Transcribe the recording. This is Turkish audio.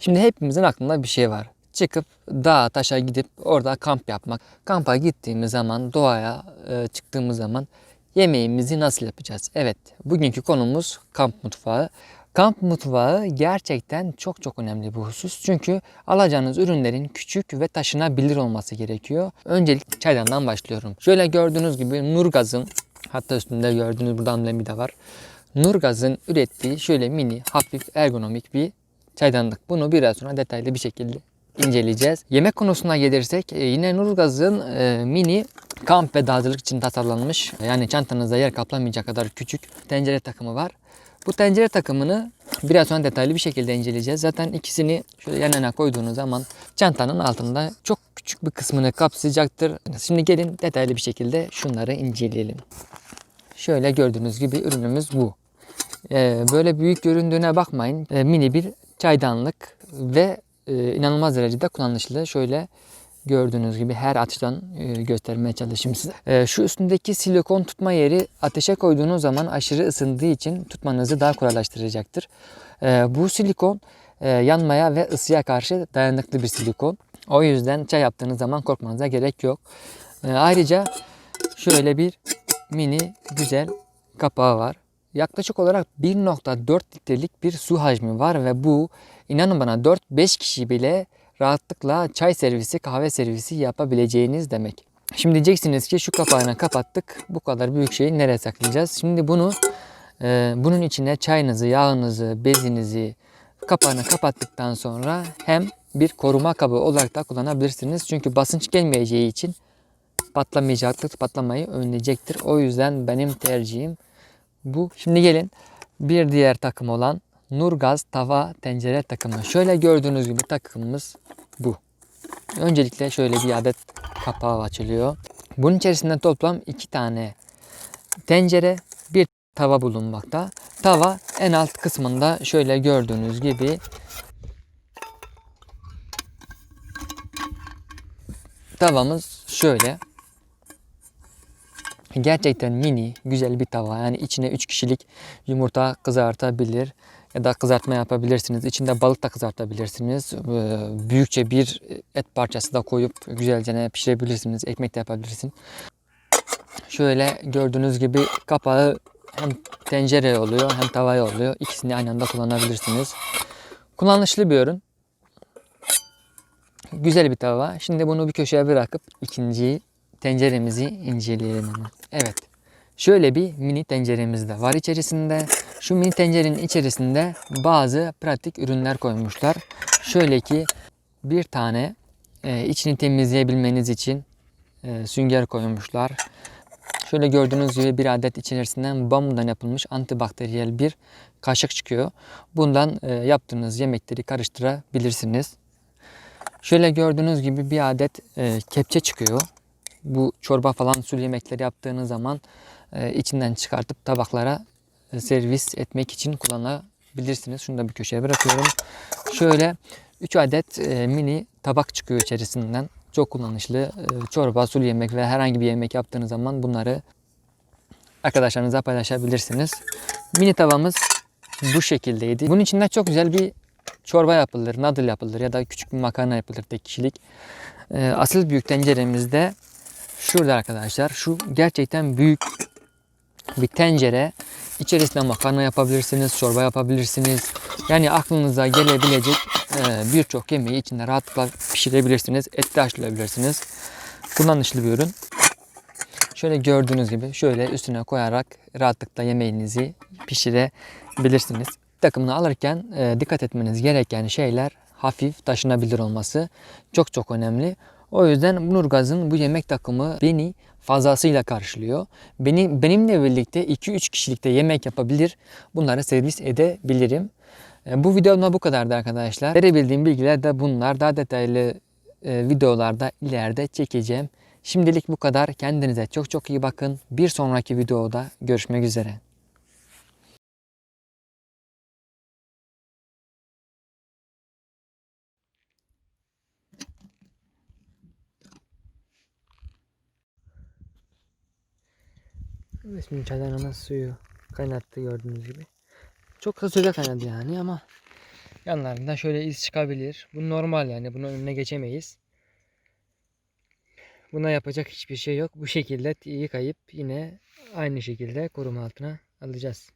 Şimdi hepimizin aklında bir şey var. Çıkıp dağa taşa gidip orada kamp yapmak. Kampa gittiğimiz zaman doğaya e, çıktığımız zaman yemeğimizi nasıl yapacağız? Evet bugünkü konumuz kamp mutfağı. Kamp mutfağı gerçekten çok çok önemli bir husus. Çünkü alacağınız ürünlerin küçük ve taşınabilir olması gerekiyor. Öncelikle çaydandan başlıyorum. Şöyle gördüğünüz gibi Nurgaz'ın hatta üstünde gördüğünüz burada amblemi de var. Nurgaz'ın ürettiği şöyle mini, hafif, ergonomik bir çaydanlık. Bunu biraz sonra detaylı bir şekilde inceleyeceğiz. Yemek konusuna gelirsek e, yine Nurgaz'ın e, mini kamp ve dağcılık için tasarlanmış yani çantanızda yer kaplamayacak kadar küçük tencere takımı var. Bu tencere takımını biraz sonra detaylı bir şekilde inceleyeceğiz. Zaten ikisini şöyle yan yana koyduğunuz zaman çantanın altında çok küçük bir kısmını kapsayacaktır. Şimdi gelin detaylı bir şekilde şunları inceleyelim. Şöyle gördüğünüz gibi ürünümüz bu. Ee, böyle büyük göründüğüne bakmayın. Ee, mini bir çaydanlık ve e, inanılmaz derecede kullanışlı. Şöyle gördüğünüz gibi her açıdan e, göstermeye çalışayım size. E, şu üstündeki silikon tutma yeri ateşe koyduğunuz zaman aşırı ısındığı için tutmanızı daha kolaylaştıracaktır. Bu silikon yanmaya ve ısıya karşı dayanıklı bir silikon. O yüzden çay yaptığınız zaman korkmanıza gerek yok. Ayrıca şöyle bir mini güzel kapağı var. Yaklaşık olarak 1.4 litrelik bir su hacmi var ve bu inanın bana 4-5 kişi bile rahatlıkla çay servisi, kahve servisi yapabileceğiniz demek. Şimdi diyeceksiniz ki şu kapağını kapattık. Bu kadar büyük şeyi nereye saklayacağız? Şimdi bunu e, bunun içine çayınızı, yağınızı, bezinizi kapağını kapattıktan sonra hem bir koruma kabı olarak da kullanabilirsiniz. Çünkü basınç gelmeyeceği için patlamayacaktır, patlamayı önleyecektir. O yüzden benim tercihim bu. Şimdi gelin bir diğer takım olan Nurgaz tava tencere takımı. Şöyle gördüğünüz gibi takımımız bu. Öncelikle şöyle bir adet kapağı açılıyor. Bunun içerisinde toplam iki tane tencere, bir tava bulunmakta. Tava en alt kısmında şöyle gördüğünüz gibi tavamız şöyle. Gerçekten mini, güzel bir tava. Yani içine 3 kişilik yumurta kızartabilir ya da kızartma yapabilirsiniz. İçinde balık da kızartabilirsiniz. Ee, Büyükçe bir et parçası da koyup güzelce pişirebilirsiniz. Ekmek de yapabilirsiniz. Şöyle gördüğünüz gibi kapağı hem tencere oluyor hem tavaya oluyor. İkisini aynı anda kullanabilirsiniz. Kullanışlı bir ürün. Güzel bir tava. Şimdi bunu bir köşeye bırakıp ikinci tenceremizi inceleyelim. Evet. Şöyle bir mini tenceremiz de var içerisinde. Şu mini tencerenin içerisinde bazı pratik ürünler koymuşlar. Şöyle ki bir tane e, içini temizleyebilmeniz için e, sünger koymuşlar. Şöyle gördüğünüz gibi bir adet içerisinden bambudan yapılmış antibakteriyel bir kaşık çıkıyor. Bundan e, yaptığınız yemekleri karıştırabilirsiniz. Şöyle gördüğünüz gibi bir adet e, kepçe çıkıyor. Bu çorba falan sulu yemekleri yaptığınız zaman e, içinden çıkartıp tabaklara e, servis etmek için kullanabilirsiniz. Şunu da bir köşeye bırakıyorum. Şöyle 3 adet e, mini tabak çıkıyor içerisinden. Çok kullanışlı. E, çorba, sulu yemek ve herhangi bir yemek yaptığınız zaman bunları arkadaşlarınızla paylaşabilirsiniz. Mini tavamız bu şekildeydi. Bunun içinde çok güzel bir çorba yapılır, noodle yapılır ya da küçük bir makarna yapılır tek kişilik. E, asıl büyük tenceremizde şurada arkadaşlar. Şu gerçekten büyük bir tencere. İçerisinde makarna yapabilirsiniz, çorba yapabilirsiniz. Yani aklınıza gelebilecek e, birçok yemeği içinde rahatlıkla pişirebilirsiniz. Et de haşlayabilirsiniz. Kullanışlı bir ürün. Şöyle gördüğünüz gibi şöyle üstüne koyarak rahatlıkla yemeğinizi pişirebilirsiniz. Takımını alırken e, dikkat etmeniz gereken şeyler hafif taşınabilir olması çok çok önemli. O yüzden Nurgaz'ın bu yemek takımı beni fazlasıyla karşılıyor. Beni benimle birlikte 2-3 kişilikte yemek yapabilir. Bunları servis edebilirim. E, Bu videomda bu kadardı arkadaşlar. Verebildiğim bilgiler de bunlar. Daha detaylı e, videolarda ileride çekeceğim. Şimdilik bu kadar. Kendinize çok çok iyi bakın. Bir sonraki videoda görüşmek üzere. Şimdi çaydanımız suyu kaynattı gördüğünüz gibi. Çok kısa sürede kaynadı yani ama Yanlarında şöyle iz çıkabilir. Bu normal yani. Bunun önüne geçemeyiz. Buna yapacak hiçbir şey yok. Bu şekilde yıkayıp yine aynı şekilde koruma altına alacağız.